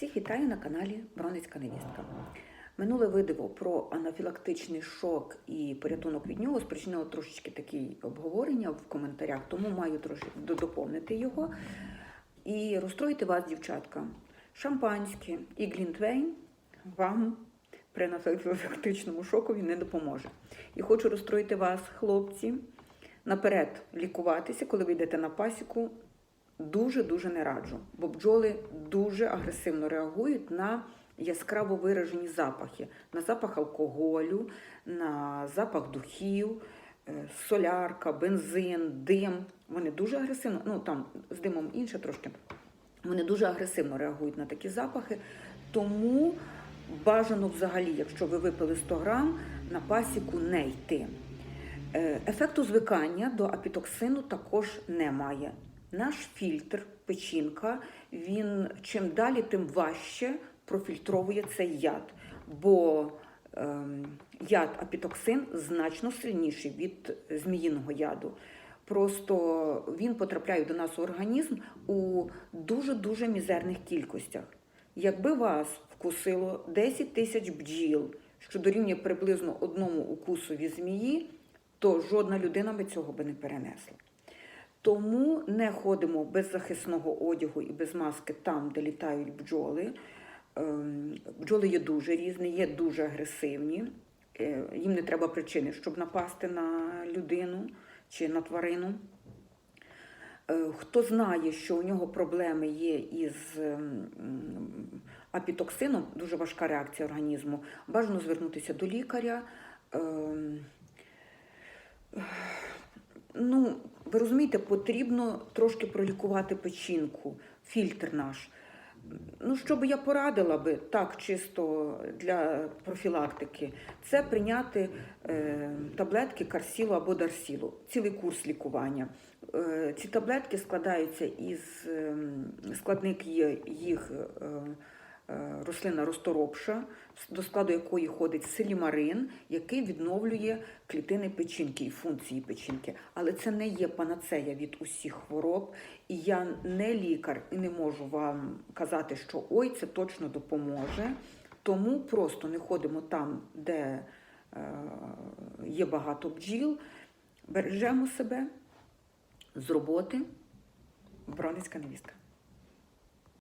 Всіх вітаю на каналі Бронецька невістка. Минуле видео про анафілактичний шок і порятунок від нього спричинило трошечки таке обговорення в коментарях, тому маю трошки доповнити його і розстроїти вас, дівчатка. Шампанське і глінтвейн вам при анафілактичному шокові не допоможе. І хочу розстроїти вас, хлопці, наперед лікуватися, коли ви йдете на пасіку, дуже-дуже не раджу, бо бджоли дуже агресивно реагують на яскраво виражені запахи, на запах алкоголю, на запах духів, е, солярка, бензин, дим. Вони дуже агресивно, ну там з димом інше трошки. Вони дуже агресивно реагують на такі запахи, тому бажано взагалі, якщо ви випили 100 грам, на пасіку не йти. Е, Ефекту звикання до апітоксину також немає. Наш фільтр, печінка, він чим далі, тим важче профільтровує цей яд, бо ем, яд апітоксин значно сильніший від зміїного яду. Просто він потрапляє до нас у організм у дуже-дуже мізерних кількостях. Якби вас вкусило 10 тисяч бджіл, що дорівнює приблизно одному укусові змії, то жодна людина би цього би не перенесла. Тому не ходимо без захисного одягу і без маски там, де літають бджоли. Ем, Бджоли є дуже різні, є дуже агресивні. Е, Їм не треба причини, щоб напасти на людину чи на тварину. Е, Хто знає, що у нього проблеми є із ем, апітоксином, дуже важка реакція організму, бажано звернутися до лікаря. Ем, Ну, ви розумієте, потрібно трошки пролікувати печінку, фільтр наш. Ну, що би я порадила би так, чисто для профілактики, це прийняти е, таблетки Карсілу або Дарсілу, цілий курс лікування. Е, ці таблетки складаються із е, складник є їх е, рослина розторопша, до складу якої ходить силімарин, який відновлює клітини печінки і функції печінки. Але це не є панацея від усіх хвороб. І я не лікар і не можу вам казати, що ой, це точно допоможе. Тому просто не ходимо там, де е, є багато бджіл, бережемо себе з роботи. Бронецька невістка.